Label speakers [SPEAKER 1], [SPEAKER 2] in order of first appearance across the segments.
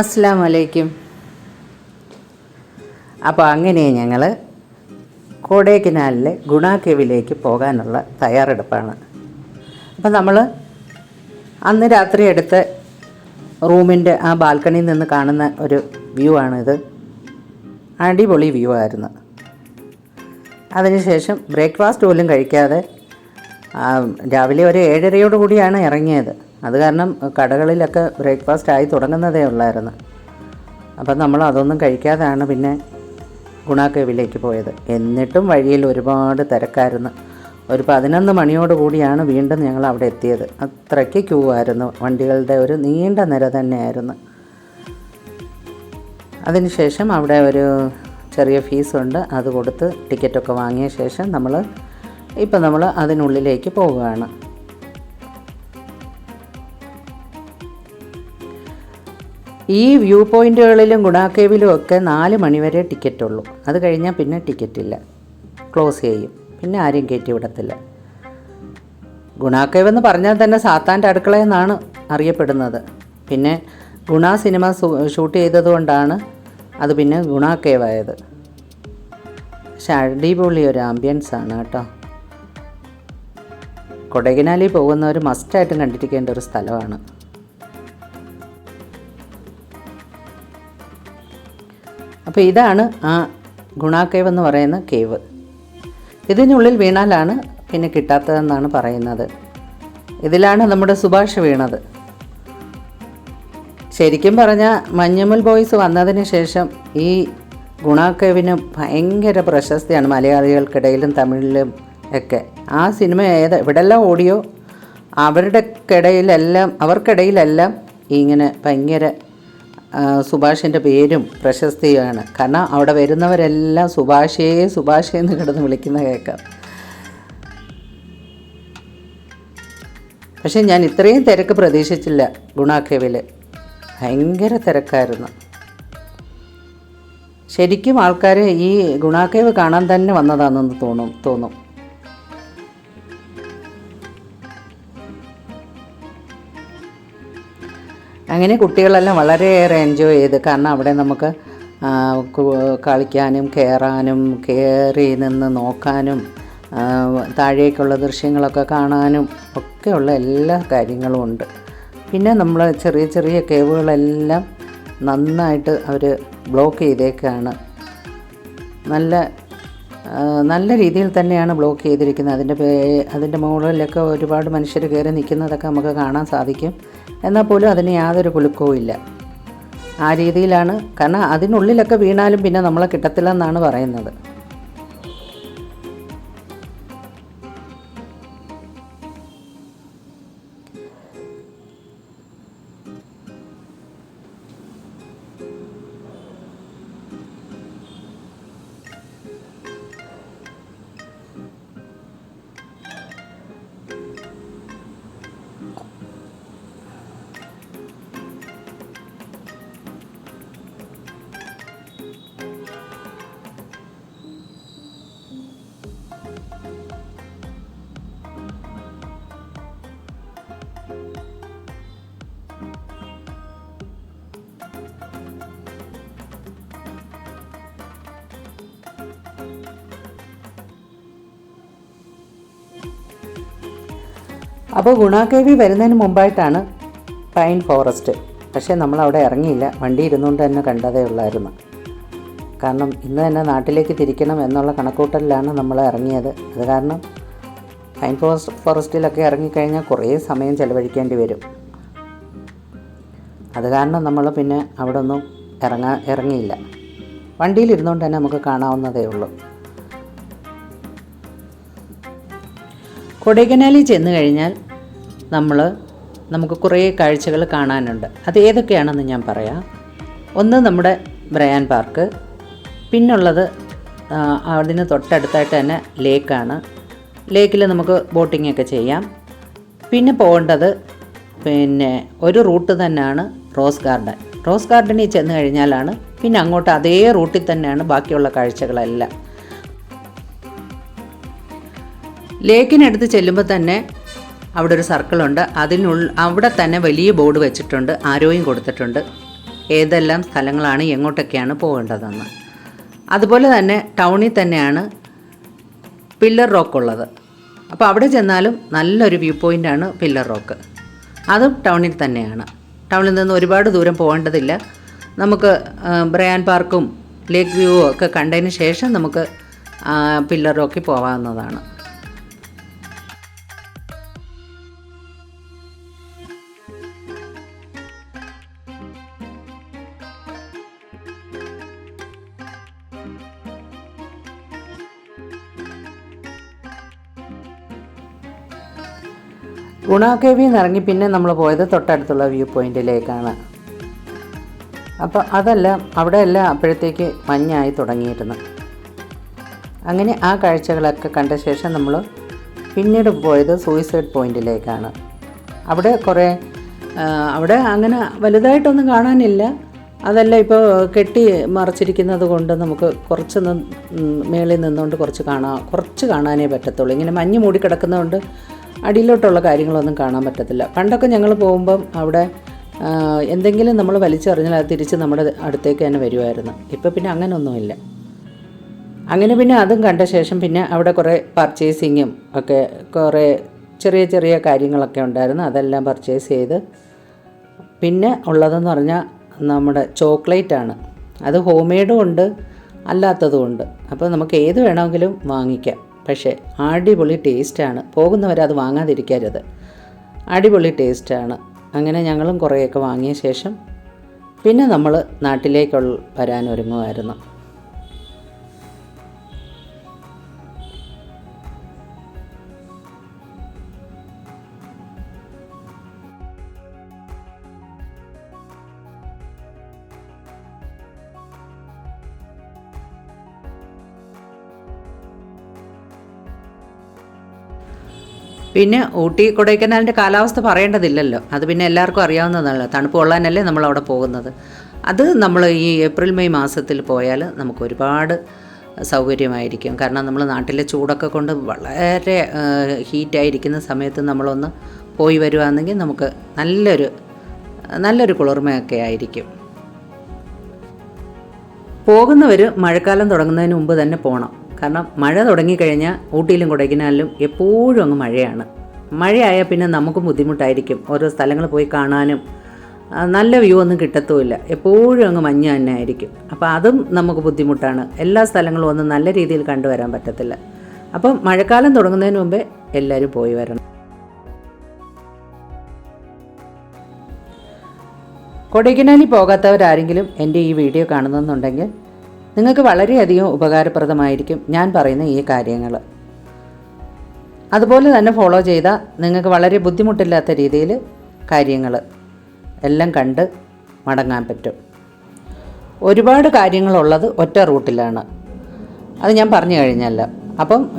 [SPEAKER 1] അസ്സാം വലൈക്കും അപ്പോൾ അങ്ങനെ ഞങ്ങൾ കോടേക്കനാലിലെ ഗുണാകേവിലേക്ക് പോകാനുള്ള തയ്യാറെടുപ്പാണ്. അപ്പം നമ്മൾ അന്ന് രാത്രി എടുത്ത് റൂമിന്റെ ആ ബാൽക്കണിയിൽ നിന്ന് കാണുന്ന ഒരു വ്യൂ ആണിത്. അടിപൊളി വ്യൂ ആയിരുന്നു. അതിനുശേഷം ബ്രേക്ക്ഫാസ്റ്റ് പോലും കഴിക്കാതെ രാവിലെ ഒരു ഏഴരയോട് കൂടിയാണ് ഇറങ്ങിയത്. അത് കാരണം കടകളിലൊക്കെ ബ്രേക്ക്ഫാസ്റ്റ് ആയി തുടങ്ങുന്നതേ ഉള്ളായിരുന്നു. അപ്പം നമ്മൾ അതൊന്നും കഴിക്കാതെയാണ് പിന്നെ ഗുണാക്കേവിലേക്ക് പോയത്. എന്നിട്ടും വഴിയിൽ ഒരുപാട് തിരക്കായിരുന്നു. ഒരു പതിനൊന്ന് മണിയോട് കൂടിയാണ് വീണ്ടും ഞങ്ങൾ അവിടെ എത്തിയത്. അത്രയ്ക്ക് ക്യൂ ആയിരുന്നു. വണ്ടികളുടെ ഒരു നീണ്ട നിര തന്നെയായിരുന്നു. അതിനുശേഷം അവിടെ ഒരു ചെറിയ ഫീസുണ്ട് അത് കൊടുത്ത് ടിക്കറ്റൊക്കെ വാങ്ങിയ ശേഷം നമ്മൾ ഇപ്പം നമ്മൾ അതിനുള്ളിലേക്ക് പോവുകയാണ്. ഈ വ്യൂ പോയിന്റുകളിലും ഗുണാക്കേവിലും ഒക്കെ നാല് മണിവരെ ടിക്കറ്റുള്ളൂ അത് കഴിഞ്ഞാൽ പിന്നെ ടിക്കറ്റില്ല ക്ലോസ് ചെയ്യും. പിന്നെ ആരും കയറ്റി വിടത്തില്ല. ഗുണാക്കേവെന്ന് പറഞ്ഞാൽ തന്നെ സാത്താന്റെ അടുക്കള എന്നാണ് അറിയപ്പെടുന്നത്. പിന്നെ ഗുണ സിനിമ ഷൂട്ട് ചെയ്തതുകൊണ്ടാണ് അത് പിന്നെ ഗുണാക്കേവായത്. പക്ഷെ അടിപൊളി ഒരു ആംബിയൻസ് ആണ് കേട്ടോ. കൊടൈക്കനാലിൽ പോകുന്നവർ മസ്റ്റായിട്ടും കണ്ടിരിക്കേണ്ട ഒരു സ്ഥലമാണ്. അപ്പോൾ ഇതാണ് ആ ഗുണ എന്ന് പറയുന്ന കേവ് ഇതിനുള്ളിൽ വീണാലാണ് പിന്നെ കിട്ടാത്തതെന്നാണ് പറയുന്നത്. ഇതിലാണ് നമ്മുടെ സുഭാഷ് വീണത്. ശരിക്കും പറഞ്ഞാൽ മഞ്ഞുമൽ ബോയ്സ് വന്നതിന് ശേഷം ഈ ഗുണാക്കേവിന് ഭയങ്കര പ്രശസ്തിയാണ് മലയാളികൾക്കിടയിലും തമിഴിലും ഒക്കെ. ആ സിനിമ ഏത് എവിടെല്ലാം ഓടിയോ? അവരുടെ ഇടയിലെല്ലാം അവർക്കിടയിലെല്ലാം ഇങ്ങനെ ഭയങ്കര സുഭാഷിന്റെ പേരും പ്രശസ്തിയാണ് കാരണം അവിടെ വരുന്നവരെല്ലാം സുഭാഷയെ സുഭാഷേ എന്ന് കിടന്ന് വിളിക്കുന്ന കേൾക്കാം പക്ഷേ ഞാൻ ഇത്രയും തിരക്ക് പ്രതീക്ഷിച്ചില്ല ഗുണാക്കേവിൽ ഭയങ്കര തിരക്കായിരുന്നു. ശരിക്കും ആൾക്കാർ ഈ ഗുണാക്കേവ് കാണാൻ തന്നെ വന്നതാണെന്ന് തോന്നും തോന്നും. അങ്ങനെ കുട്ടികളെല്ലാം വളരെയേറെ എൻജോയ് ചെയ്ത്. കാരണം അവിടെ നമുക്ക് കളിക്കാനും കയറാനും കയറി നിന്ന് നോക്കാനും താഴേക്കുള്ള ദൃശ്യങ്ങളൊക്കെ കാണാനും ഒക്കെയുള്ള എല്ലാ കാര്യങ്ങളും ഉണ്ട്. പിന്നെ നമ്മൾ ചെറിയ ചെറിയ കേവുകളെല്ലാം നന്നായിട്ട് അവർ ബ്ലോക്ക് ചെയ്തേക്കാണ്. നല്ല നല്ല രീതിയിൽ തന്നെയാണ് ബ്ലോക്ക് ചെയ്തിരിക്കുന്നത്. അതിന്റെ അതിന്റെ മുകളിലൊക്കെ ഒരുപാട് മനുഷ്യർ കയറി നിൽക്കുന്നതൊക്കെ നമുക്ക് കാണാൻ സാധിക്കും. എന്നാൽ പോലും അതിന് യാതൊരു കുലുക്കവും ഇല്ല. ആ രീതിയിലാണ്. കാരണം അതിനുള്ളിലൊക്കെ വീണാലും പിന്നെ നമ്മളെ കിട്ടത്തില്ലെന്നാണ് പറയുന്നത്. അപ്പോൾ ഗുണാകേവി വരുന്നതിന് മുമ്പായിട്ടാണ് പൈൻ ഫോറസ്റ്റ്. പക്ഷേ നമ്മൾ അവിടെ ഇറങ്ങിയില്ല. വണ്ടി ഇരുന്നുകൊണ്ട് തന്നെ കണ്ടതേ ഉള്ളായിരുന്നു. കാരണം ഇന്ന് തന്നെ നാട്ടിലേക്ക് തിരിക്കണം എന്നുള്ള കണക്കൂട്ടലിലാണ് നമ്മൾ ഇറങ്ങിയത്. അത് കാരണം പൈൻ ഫോറസ്റ്റ് ഫോറസ്റ്റിലൊക്കെ ഇറങ്ങിക്കഴിഞ്ഞാൽ കുറേ സമയം ചിലവഴിക്കേണ്ടി വരും. അത് കാരണം നമ്മൾ പിന്നെ അവിടെ ഒന്നും ഇറങ്ങാ ഇറങ്ങിയില്ല. വണ്ടിയിലിരുന്നുകൊണ്ട് തന്നെ നമുക്ക് കാണാവുന്നതേ ഉള്ളൂ. കൊടൈക്കനാലിൽ ചെന്ന് കഴിഞ്ഞാൽ നമ്മൾ നമുക്ക് കുറേ കാഴ്ചകൾ കാണാനുണ്ട്. അത് ഏതൊക്കെയാണെന്ന് ഞാൻ പറയാം. ഒന്ന് നമ്മുടെ ബ്രയാൻ പാർക്ക്. പിന്നുള്ളത് അതിന് തൊട്ടടുത്തായിട്ട് തന്നെ ലേക്കാണ്. ലേക്കിൽ നമുക്ക് ബോട്ടിംഗ് ഒക്കെ ചെയ്യാം. പിന്നെ പോകേണ്ടത് പിന്നെ ഒരു റൂട്ട് തന്നെയാണ് റോസ് ഗാർഡൻ. റോസ് ഗാർഡനിൽ ചെന്ന് കഴിഞ്ഞാലാണ് പിന്നെ അങ്ങോട്ട് അതേ റൂട്ടിൽ തന്നെയാണ് ബാക്കിയുള്ള കാഴ്ചകളെല്ലാം. ലേക്കിനടുത്ത് ചെല്ലുമ്പോൾ തന്നെ അവിടെ ഒരു സർക്കിളുണ്ട്. അതിനുള്ളിൽ അവിടെ തന്നെ വലിയ ബോർഡ് വെച്ചിട്ടുണ്ട്. ആരോയും കൊടുത്തിട്ടുണ്ട്. ഏതെല്ലാം സ്ഥലങ്ങളാണ് എങ്ങോട്ടൊക്കെയാണ് പോകേണ്ടതെന്ന്. അതുപോലെ തന്നെ ടൗണിൽ തന്നെയാണ് പില്ലർ റോക്ക് ഉള്ളത്. അപ്പോൾ അവിടെ ചെന്നാലും നല്ലൊരു വ്യൂ പോയിന്റാണ് പില്ലർ റോക്ക്. അതും ടൗണിൽ തന്നെയാണ്. ടൗണിൽ നിന്ന് ഒരുപാട് ദൂരം പോകേണ്ടതില്ല. നമുക്ക് ബ്രയാൻ പാർക്കും ലേക്ക് വ്യൂവും ഒക്കെ കണ്ടതിന് ശേഷം നമുക്ക് പില്ലർ റോക്കിൽ പോകാവുന്നതാണ് ഗുണ നിന്ന് ഇറങ്ങി പിന്നെ നമ്മൾ പോയത് തൊട്ടടുത്തുള്ള വ്യൂ പോയിന്റിലേക്കാണ്. അപ്പോൾ അതല്ല അവിടെ എല്ലാം അപ്പോഴത്തേക്ക് മഞ്ഞായി തുടങ്ങിയിരുന്നു. അങ്ങനെ ആ കാഴ്ചകളൊക്കെ കണ്ട ശേഷം നമ്മൾ പിന്നീട് പോയത് സൂയിസൈഡ് പോയിന്റിലേക്കാണ്. അവിടെ കുറേ അവിടെ അങ്ങനെ വലുതായിട്ടൊന്നും കാണാനില്ല. അതല്ല ഇപ്പോൾ കെട്ടി മറച്ചിരിക്കുന്നത് കൊണ്ട് നമുക്ക് കുറച്ച് മേളിൽ നിന്നുകൊണ്ട് കുറച്ച് കാണാം കുറച്ച് കാണാനേ പറ്റത്തുള്ളൂ. ഇങ്ങനെ മഞ്ഞ് മൂടി കിടക്കുന്നതുകൊണ്ട് അടിയിലോട്ടുള്ള കാര്യങ്ങളൊന്നും കാണാൻ പറ്റത്തില്ല. പണ്ടൊക്കെ ഞങ്ങൾ പോകുമ്പം അവിടെ എന്തെങ്കിലും നമ്മൾ വലിച്ചെറിഞ്ഞാൽ അത് തിരിച്ച് നമ്മുടെ അടുത്തേക്ക് തന്നെ വരുമായിരുന്നു ഇപ്പോൾ പിന്നെ അങ്ങനെയൊന്നുമില്ല അങ്ങനെ പിന്നെ അതും കണ്ട ശേഷം പിന്നെ അവിടെ കുറേ പർച്ചേസിങ്ങും ഒക്കെ കുറേ ചെറിയ ചെറിയ കാര്യങ്ങളൊക്കെ ഉണ്ടായിരുന്നു. അതെല്ലാം പർച്ചേസ് ചെയ്ത് പിന്നെ ഉള്ളതെന്ന് പറഞ്ഞാൽ നമ്മുടെ ചോക്ലേറ്റ് ആണ്. അത് ഹോം മെയ്ഡും ഉണ്ട് അല്ലാത്തതും ഉണ്ട്. അപ്പോൾ നമുക്ക് ഏത് വേണമെങ്കിലും വാങ്ങിക്കാം. പക്ഷേ അടിപൊളി ടേസ്റ്റാണ്. പോകുന്നവരത് വാങ്ങാതിരിക്കരുത്. അടിപൊളി ടേസ്റ്റാണ്. അങ്ങനെ ഞങ്ങളും കുറേയൊക്കെ വാങ്ങിയ ശേഷം പിന്നെ നമ്മൾ നാട്ടിലേക്കുള്ള വരാൻ ഒരുങ്ങുമായിരുന്നു. പിന്നെ ഊട്ടി കൊടൈക്കനാലിന്റെ കാലാവസ്ഥ പറയേണ്ടതില്ലല്ലോ. അത് പിന്നെ എല്ലാവർക്കും അറിയാവുന്നതാണല്ലോ തണുപ്പ് കൊള്ളാനല്ലേ നമ്മൾ അവിടെ പോകുന്നത്. അത് നമ്മൾ ഈ ഏപ്രിൽ മെയ് മാസത്തിൽ പോയാൽ നമുക്ക് ഒരുപാട് സൗകര്യമായിരിക്കും. കാരണം നമ്മൾ നാട്ടിലെ ചൂടൊക്കെ കൊണ്ട് വളരെ ഹീറ്റായിരിക്കുന്ന സമയത്ത് നമ്മളൊന്ന് പോയി വരുവാണെങ്കിൽ നമുക്ക് നല്ലൊരു നല്ലൊരു കുളിർമയൊക്കെ ആയിരിക്കും. പോകുന്നവർ മഴക്കാലം തുടങ്ങുന്നതിന് മുമ്പ് തന്നെ പോകണം കാരണം മഴ തുടങ്ങിക്കഴിഞ്ഞാൽ ഊട്ടിയിലും കൊടൈക്കനാലിലും എപ്പോഴും അങ്ങ് മഴയാണ്. മഴയായാൽ പിന്നെ നമുക്കും ബുദ്ധിമുട്ടായിരിക്കും. ഓരോ സ്ഥലങ്ങൾ പോയി കാണാനും നല്ല വ്യൂ ഒന്നും കിട്ടത്തുമില്ല. എപ്പോഴും അങ്ങ് മഞ്ഞ് തന്നെ ആയിരിക്കും. അപ്പോൾ അതും നമുക്ക് ബുദ്ധിമുട്ടാണ്. എല്ലാ സ്ഥലങ്ങളും ഒന്നും നല്ല രീതിയിൽ കണ്ടുവരാൻ പറ്റത്തില്ല. അപ്പം മഴക്കാലം തുടങ്ങുന്നതിന് മുമ്പേ എല്ലാവരും പോയി വരണം. കൊടൈക്കനാലിൽ പോകാത്തവരാരെങ്കിലും എന്റെ ഈ വീഡിയോ കാണുന്നെന്നുണ്ടെങ്കിൽ നിങ്ങൾക്ക് വളരെയധികം ഉപകാരപ്രദമായിരിക്കും ഞാൻ പറയുന്ന ഈ കാര്യങ്ങൾ. അതുപോലെ തന്നെ ഫോളോ ചെയ്താൽ നിങ്ങൾക്ക് വളരെ ബുദ്ധിമുട്ടില്ലാത്ത രീതിയിൽ കാര്യങ്ങൾ എല്ലാം കണ്ട് മടങ്ങാൻ പറ്റും. ഒരുപാട് കാര്യങ്ങളുള്ളത് ഒറ്റ റൂട്ടിലാണ്. അത് ഞാൻ പറഞ്ഞു കഴിഞ്ഞല്ല. അപ്പം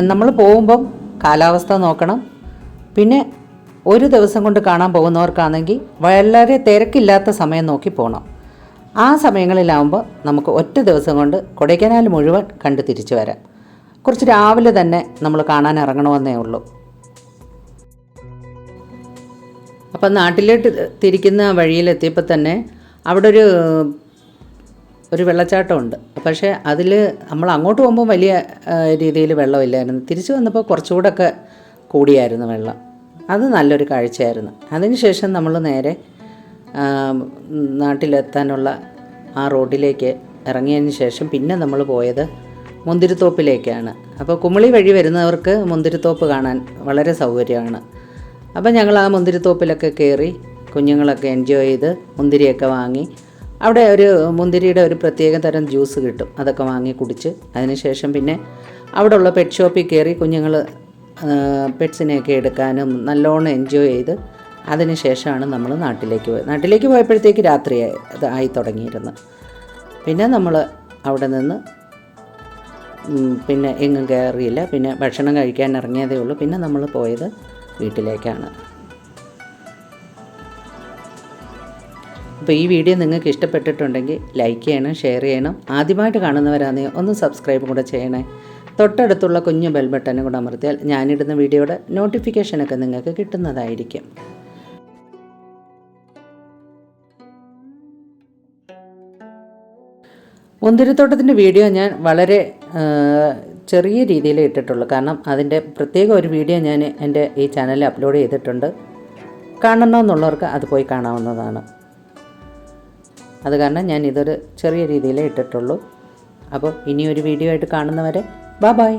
[SPEAKER 1] നമ്മൾ പോകുമ്പം കാലാവസ്ഥ നോക്കണം. പിന്നെ ഒരു ദിവസം കൊണ്ട് കാണാൻ പോകുന്നവർക്കാണെങ്കിൽ വളരെ തിരക്കില്ലാത്ത സമയം നോക്കി പോകണം ആ സമയങ്ങളിലാവുമ്പോൾ നമുക്ക് ഒറ്റ ദിവസം കൊണ്ട് കൊടൈക്കനാൽ മുഴുവൻ കണ്ട് തിരിച്ചു വരാം. കുറച്ച് രാവിലെ തന്നെ നമ്മൾ കാണാൻ ഇറങ്ങണമെന്നേ ഉള്ളൂ. അപ്പം നാട്ടിലോട്ട് തിരിക്കുന്ന വഴിയിലെത്തിയപ്പോൾ തന്നെ അവിടെ ഒരു ഒരു വെള്ളച്ചാട്ടമുണ്ട്. പക്ഷേ അതിൽ നമ്മൾ അങ്ങോട്ട് പോകുമ്പോൾ വലിയ രീതിയിൽ വെള്ളമില്ലായിരുന്നു. തിരിച്ചു വന്നപ്പോൾ കുറച്ചുകൂടെ ഒക്കെ കൂടിയായിരുന്നു വെള്ളം. അത് നല്ലൊരു കാഴ്ചയായിരുന്നു. അതിനുശേഷം നമ്മൾ നേരെ നാട്ടിലെത്താനുള്ള ആ റോഡിലേക്ക് ഇറങ്ങിയതിന് ശേഷം പിന്നെ നമ്മൾ പോയത് മുന്തിരിത്തോപ്പിലേക്കാണ്. അപ്പോൾ കുമളി വഴി വരുന്നവർക്ക് മുന്തിരിത്തോപ്പ് കാണാൻ വളരെ സൗകര്യമാണ്. അപ്പോൾ ഞങ്ങൾ ആ മുന്തിരിത്തോപ്പിലൊക്കെ കയറി കുഞ്ഞുങ്ങളൊക്കെ എൻജോയ് ചെയ്ത് മുന്തിരിയൊക്കെ വാങ്ങി. അവിടെ ഒരു മുന്തിരിയുടെ ഒരു പ്രത്യേക തരം ജ്യൂസ് കിട്ടും. അതൊക്കെ വാങ്ങി കുടിച്ച് അതിനുശേഷം പിന്നെ അവിടെയുള്ള പെറ്റ് ഷോപ്പിൽ കയറി കുഞ്ഞുങ്ങൾ പെറ്റ്സിനെയൊക്കെ എടുക്കാനും നല്ലോണം എൻജോയ് ചെയ്ത് അതിന് ശേഷമാണ് നമ്മൾ നാട്ടിലേക്ക് പോയത്. നാട്ടിലേക്ക് പോയപ്പോഴത്തേക്ക് അത് ആയി തുടങ്ങിയിരുന്നു. പിന്നെ നമ്മൾ അവിടെ നിന്ന് പിന്നെ എങ്ങും കയറിയില്ല. പിന്നെ ഭക്ഷണം കഴിക്കാൻ ഇറങ്ങിയതേ ഉള്ളൂ. പിന്നെ നമ്മൾ പോയത് വീട്ടിലേക്കാണ്. അപ്പോൾ ഈ വീഡിയോ നിങ്ങൾക്ക് ഇഷ്ടപ്പെട്ടിട്ടുണ്ടെങ്കിൽ ലൈക്ക് ചെയ്യണം ഷെയർ ചെയ്യണം. ആദ്യമായിട്ട് കാണുന്നവരാണെങ്കിൽ ഒന്ന് സബ്സ്ക്രൈബ് കൂടെ ചെയ്യണേ. തൊട്ടടുത്തുള്ള കുഞ്ഞു ബെൽ ബട്ടനും കൂടെ അമർത്തിയാൽ ഞാനിടുന്ന വീഡിയോയുടെ നോട്ടിഫിക്കേഷനൊക്കെ നിങ്ങൾക്ക് കിട്ടുന്നതായിരിക്കും. മുന്തിരിത്തോട്ടത്തിന്റെ വീഡിയോ ഞാൻ വളരെ ചെറിയ രീതിയിൽ ഇട്ടിട്ടുള്ളൂ. കാരണം അതിന്റെ പ്രത്യേക ഒരു വീഡിയോ ഞാൻ എന്റെ ഈ ചാനലിൽ അപ്ലോഡ് ചെയ്തിട്ടുണ്ട്. കാണണമെന്നുള്ളവർക്ക് അത് പോയി കാണാവുന്നതാണ്. അത് കാരണം ഞാൻ ഇതൊരു ചെറിയ രീതിയിൽ ഇട്ടിട്ടുള്ളൂ. അപ്പോൾ ഇനിയൊരു വീഡിയോ ആയിട്ട് കാണുന്നവരെ ബൈ ബൈ.